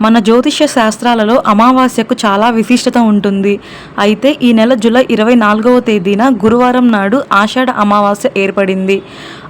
మన జ్యోతిష్య శాస్త్రాలలో అమావాస్యకు చాలా విశిష్టత ఉంటుంది. అయితే ఈ నెల జూలై ఇరవై నాలుగవ తేదీన గురువారం నాడు ఆషాఢ అమావాస్య ఏర్పడింది.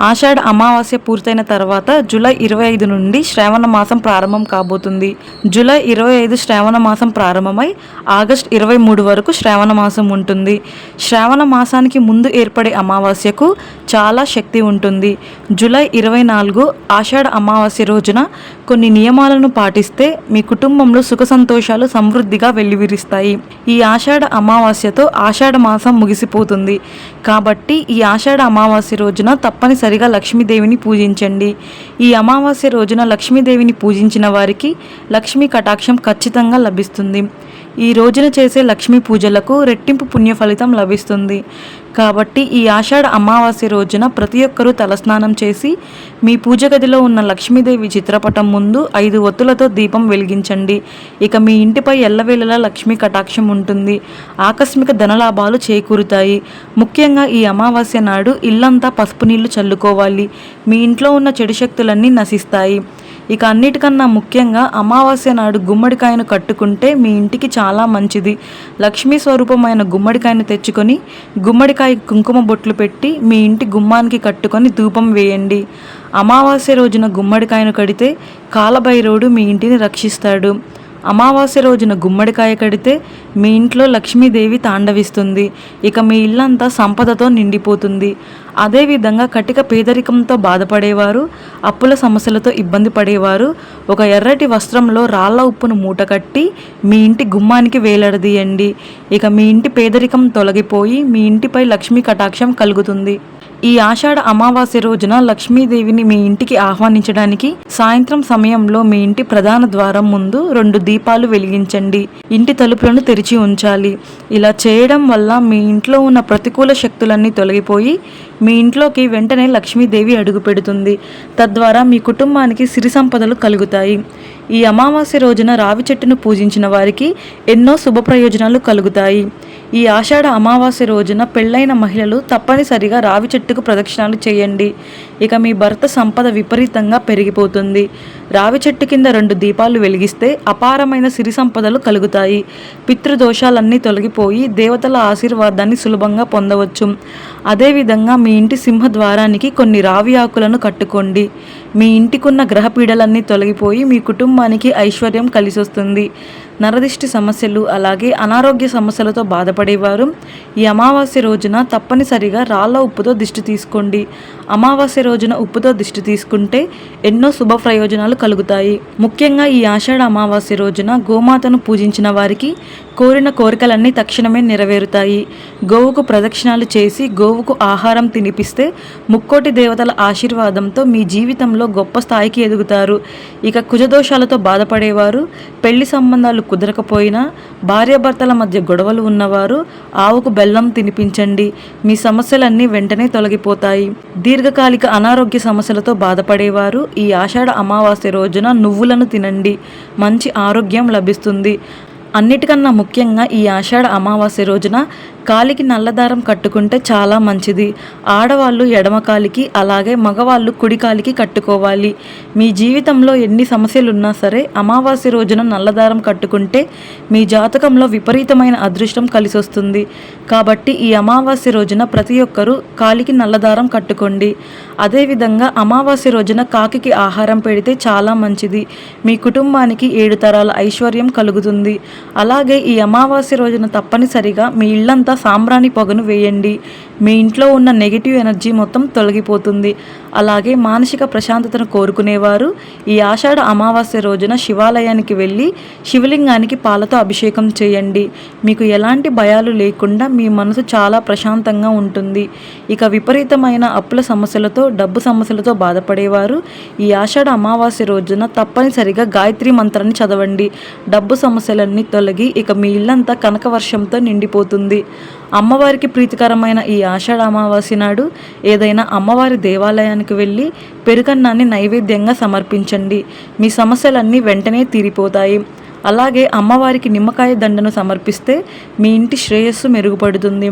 ఆషాఢ అమావాస్య పూర్తయిన తర్వాత జూలై ఇరవై ఐదు నుండి శ్రావణ మాసం ప్రారంభం కాబోతుంది. జూలై ఇరవై ఐదు శ్రావణ మాసం ప్రారంభమై ఆగస్ట్ ఇరవై మూడు వరకు శ్రావణ మాసం ఉంటుంది. శ్రావణ మాసానికి ముందు ఏర్పడే అమావాస్యకు చాలా శక్తి ఉంటుంది. జూలై ఇరవై నాలుగు ఆషాఢ అమావాస్య రోజున కొన్ని నియమాలను పాటిస్తే మీ కుటుంబంలో సుఖ సంతోషాలు సమృద్ధిగా వెల్లివిరుస్తాయి. ఈ ఆషాఢ అమావాస్యతో ఆషాఢ మాసం ముగిసిపోతుంది. కాబట్టి ఈ ఆషాఢ అమావాస్య రోజున తప్పనిసరిగా లక్ష్మీదేవిని పూజించండి. ఈ అమావాస్య రోజున లక్ష్మీదేవిని పూజించిన వారికి లక్ష్మీ కటాక్షం ఖచ్చితంగా లభిస్తుంది. ఈ రోజున చేసే లక్ష్మీ పూజలకు రెట్టింపు పుణ్య ఫలితం లభిస్తుంది. కాబట్టి ఈ ఆషాఢ అమావాస్య రోజున ప్రతి ఒక్కరూ తలస్నానం చేసి మీ పూజ గదిలో ఉన్న లక్ష్మీదేవి చిత్రపటం ముందు ఐదు ఒత్తులతో దీపం వెలిగించండి. ఇక మీ ఇంటిపై ఎల్లవేళలా లక్ష్మీ కటాక్షం ఉంటుంది. ఆకస్మిక ధనలాభాలు చేకూరుతాయి. ముఖ్యంగా ఈ అమావాస్య నాడు ఇల్లంతా పసుపు నీళ్ళు చల్లుకోవాలి. మీ ఇంట్లో ఉన్న చెడు శక్తులన్నీ నశిస్తాయి. ఇక అన్నిటికన్నా ముఖ్యంగా అమావాస్య నాడు గుమ్మడికాయను కట్టుకుంటే మీ ఇంటికి చాలా మంచిది. లక్ష్మీ స్వరూపమైన గుమ్మడికాయను తెచ్చుకొని గుమ్మడికాయ కుంకుమ బొట్లు పెట్టి మీ ఇంటి గుమ్మానికి కట్టుకొని ధూపం వేయండి. అమావాస్య రోజున గుమ్మడికాయను కడితే కాలభైరవుడు మీ ఇంటిని రక్షిస్తాడు. అమావాస్య రోజున గుమ్మడికాయ కడితే మీ ఇంట్లో లక్ష్మీదేవి తాండవిస్తుంది. ఇక మీ ఇల్లంతా సంపదతో నిండిపోతుంది. అదేవిధంగా కటిక పేదరికంతో బాధపడేవారు అప్పుల సమస్యలతో ఇబ్బంది పడేవారు ఒక ఎర్రటి వస్త్రంలో రాళ్ళ ఉప్పును మూట కట్టి మీ ఇంటి గుమ్మానికి వేలాడదీయండి. ఇక మీ ఇంటి పేదరికం తొలగిపోయి మీ ఇంటిపై లక్ష్మీ కటాక్షం కలుగుతుంది. ఈ ఆషాఢ అమావాస్య రోజున లక్ష్మీదేవిని మీ ఇంటికి ఆహ్వానించడానికి సాయంత్రం సమయంలో మీ ఇంటి ప్రధాన ద్వారం ముందు రెండు దీపాలు వెలిగించండి. ఇంటి తలుపులను తెరిచి ఉంచాలి. ఇలా చేయడం వల్ల మీ ఇంట్లో ఉన్న ప్రతికూల శక్తులన్నీ తొలగిపోయి మీ ఇంట్లోకి వెంటనే లక్ష్మీదేవి అడుగు పెడుతుంది. తద్వారా మీ కుటుంబానికి సిరి సంపదలు కలుగుతాయి. ఈ అమావాస్య రోజున రావి చెట్టును పూజించిన వారికి ఎన్నో శుభ ప్రయోజనాలు కలుగుతాయి. ఈ ఆషాఢ అమావాస్య రోజున పెళ్ళైన మహిళలు తప్పనిసరిగా రావి చెట్టుకు ప్రదక్షిణాలు చేయండి. ఇక మీ భర్త సంపద విపరీతంగా పెరిగిపోతుంది. రావి చెట్టు కింద రెండు దీపాలు వెలిగిస్తే అపారమైన సిరి సంపదలు కలుగుతాయి. పితృదోషాలన్నీ తొలగిపోయి దేవతల ఆశీర్వాదాన్ని సులభంగా పొందవచ్చు. అదేవిధంగా మీ ఇంటి సింహద్వారానికి కొన్ని రావి ఆకులను కట్టుకోండి. మీ ఇంటికున్న గ్రహపీడలన్నీ తొలగిపోయి మీ కుటుంబానికి ఐశ్వర్యం కలిసొస్తుంది. నరదిష్టి సమస్యలు అలాగే అనారోగ్య సమస్యలతో బాధపడేవారు. ఈ అమావాస్య రోజున తప్పనిసరిగా రాళ్ళ ఉప్పుతో దిష్టి తీసుకోండి. అమావాస్య రోజున ఉప్పుతో దిష్టి తీసుకుంటే ఎన్నో శుభ ప్రయోజనాలు కలుగుతాయి. ముఖ్యంగా ఈ ఆషాఢ అమావాస్య రోజున గోమాతను పూజించిన వారికి కోరిన కోరికలన్నీ తక్షణమే నెరవేరుతాయి. గోవుకు ప్రదక్షిణాలు చేసి గోవుకు ఆహారం తినిపిస్తే ముక్కోటి దేవతల ఆశీర్వాదంతో మీ జీవితంలో గొప్ప స్థాయికి ఎదుగుతారు. ఇక కుజదోషాలతో బాధపడేవారు పెళ్ళి సంబంధాలు కుదరకపోయినా భార్యాభర్తల మధ్య గొడవలు ఉన్నవారు ఆవుకు బెల్లం తినిపించండి. మీ సమస్యలన్నీ వెంటనే తొలగిపోతాయి. దీర్ఘకాలిక అనారోగ్య సమస్యలతో బాధపడేవారు ఈ ఆషాఢ అమావాస్య రోజున నువ్వులను తినండి. మంచి ఆరోగ్యం లభిస్తుంది. అన్నిటికన్నా ముఖ్యంగా ఈ ఆషాఢ అమావాస్య రోజున కాలికి నల్లదారం కట్టుకుంటే చాలా మంచిది. ఆడవాళ్ళు ఎడమ కాలికి అలాగే మగవాళ్ళు కుడి కాలికి కట్టుకోవాలి. మీ జీవితంలో ఎన్ని సమస్యలు ఉన్నా సరే అమావాస్య రోజున నల్లదారం కట్టుకుంటే మీ జాతకంలో విపరీతమైన అదృష్టం కలిసి వస్తుంది కాబట్టి ఈ అమావాస్య రోజున ప్రతి ఒక్కరూ కాలికి నల్లదారం కట్టుకోండి. అదేవిధంగా అమావాస్య రోజున కాకికి ఆహారం పెడితే చాలా మంచిది. మీ కుటుంబానికి ఏడు తరాల ఐశ్వర్యం కలుగుతుంది. అలాగే ఈ అమావాస్య రోజున తప్పనిసరిగా మీ ఇళ్ళంతా సాంబ్రాణి పొగను వేయండి. మీ ఇంట్లో ఉన్న నెగిటివ్ ఎనర్జీ మొత్తం తొలగిపోతుంది. అలాగే మానసిక ప్రశాంతతను కోరుకునేవారు. ఈ ఆషాఢ అమావాస్య రోజున శివాలయానికి వెళ్ళి శివలింగానికి పాలతో అభిషేకం చేయండి. మీకు ఎలాంటి భయాలు లేకుండా మీ మనసు చాలా ప్రశాంతంగా ఉంటుంది. ఇక విపరీతమైన అప్పుల సమస్యలతో డబ్బు సమస్యలతో బాధపడేవారు. ఈ ఆషాఢ అమావాస్య రోజున తప్పనిసరిగా గాయత్రి మంత్రాన్ని చదవండి. డబ్బు సమస్యలన్నీ తొలగి ఇక మీ ఇల్లంతా కనక వర్షంతో నిండిపోతుంది. అమ్మవారికి ప్రీతికరమైన ఈ ఆషాఢ అమావాస్య నాడు ఏదైనా అమ్మవారి దేవాలయానికి వెళ్ళి పెరుగన్నాన్ని నైవేద్యంగా సమర్పించండి. మీ సమస్యలన్నీ వెంటనే తీరిపోతాయి. అలాగే అమ్మవారికి నిమ్మకాయ దండను సమర్పిస్తే మీ ఇంటి శ్రేయస్సు మెరుగుపడుతుంది.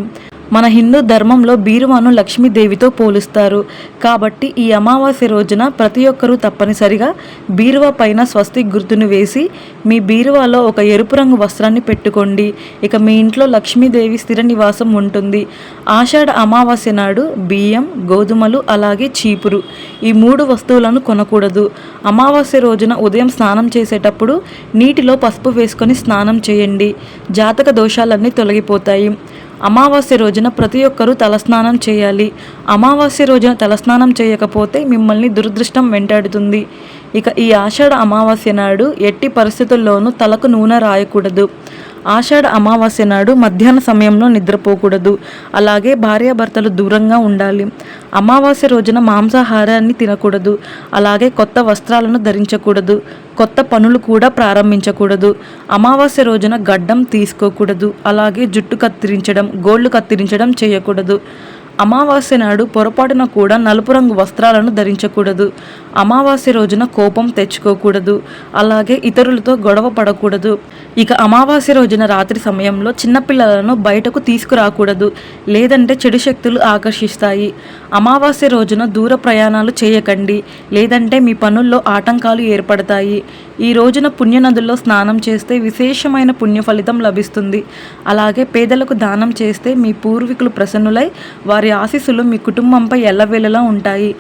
మన హిందూ ధర్మంలో బీరువాను లక్ష్మీదేవితో పోలుస్తారు. కాబట్టి ఈ అమావాస్య రోజున ప్రతి ఒక్కరూ తప్పనిసరిగా బీరువా పైన స్వస్తి గుర్తును వేసి మీ బీరువాలో ఒక ఎరుపు రంగు వస్త్రాన్ని పెట్టుకోండి. ఇక మీ ఇంట్లో లక్ష్మీదేవి స్థిర నివాసం ఉంటుంది. ఆషాఢ అమావాస్య నాడు బియ్యం గోధుమలు అలాగే చీపురు ఈ మూడు వస్తువులను కొనకూడదు. అమావాస్య రోజున ఉదయం స్నానం చేసేటప్పుడు నీటిలో పసుపు వేసుకొని స్నానం చేయండి. జాతక దోషాలన్నీ తొలగిపోతాయి. అమావాస్య రోజున ప్రతి ఒక్కరూ తలస్నానం చేయాలి. అమావాస్య రోజున తలస్నానం చేయకపోతే మిమ్మల్ని దురదృష్టం వెంటాడుతుంది. ఇక ఈ ఆషాఢ అమావాస్య నాడు ఎట్టి పరిస్థితుల్లోనూ తలకు నూనె రాయకూడదు. ఆషాఢ అమావాస్య నాడు మధ్యాహ్న సమయంలో నిద్రపోకూడదు. అలాగే భార్యాభర్తలు దూరంగా ఉండాలి. అమావాస్య రోజున మాంసాహారాన్ని తినకూడదు. అలాగే కొత్త వస్త్రాలను ధరించకూడదు. కొత్త పనులు కూడా ప్రారంభించకూడదు. అమావాస్య రోజున గడ్డం తీసుకోకూడదు. అలాగే జుట్టు కత్తిరించడం గోళ్ళు కత్తిరించడం చేయకూడదు. అమావాస్య నాడు పొరపాటున కూడా నలుపు రంగు వస్త్రాలను ధరించకూడదు. అమావాస్య రోజున కోపం తెచ్చుకోకూడదు. అలాగే ఇతరులతో గొడవ పడకూడదు. ఇక అమావాస్య రోజున రాత్రి సమయంలో చిన్నపిల్లలను బయటకు తీసుకురాకూడదు. లేదంటే చెడు శక్తులు ఆకర్షిస్తాయి. అమావాస్య రోజున దూర ప్రయాణాలు చేయకండి. లేదంటే మీ పనుల్లో ఆటంకాలు ఏర్పడతాయి. ఈ రోజున పుణ్యనదుల్లో స్నానం చేస్తే విశేషమైన పుణ్య ఫలితం లభిస్తుంది. అలాగే పేదలకు దానం చేస్తే మీ పూర్వీకులు ప్రసన్నులై వారి ఆశీస్సులు మీ కుటుంబంపై ఎల్లవేళలా ఉంటాయి.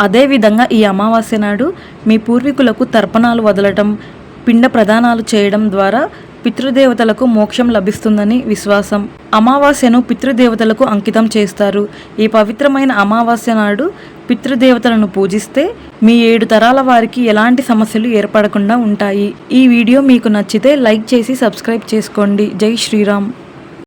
అదేవిధంగా ఈ అమావాస్య నాడు మీ పూర్వీకులకు తర్పణాలు వదలటం పిండ ప్రదానాలు చేయడం ద్వారా పితృదేవతలకు మోక్షం లభిస్తుందని విశ్వాసం. అమావాస్యను పితృదేవతలకు అంకితం చేస్తారు. ఈ పవిత్రమైన అమావాస్య నాడు పితృదేవతలను పూజిస్తే మీ ఏడు తరాల వారికి ఎలాంటి సమస్యలు ఏర్పడకుండా ఉంటాయి. ఈ వీడియో మీకు నచ్చితే లైక్ చేసి సబ్స్క్రైబ్ చేసుకోండి. జై శ్రీరామ్.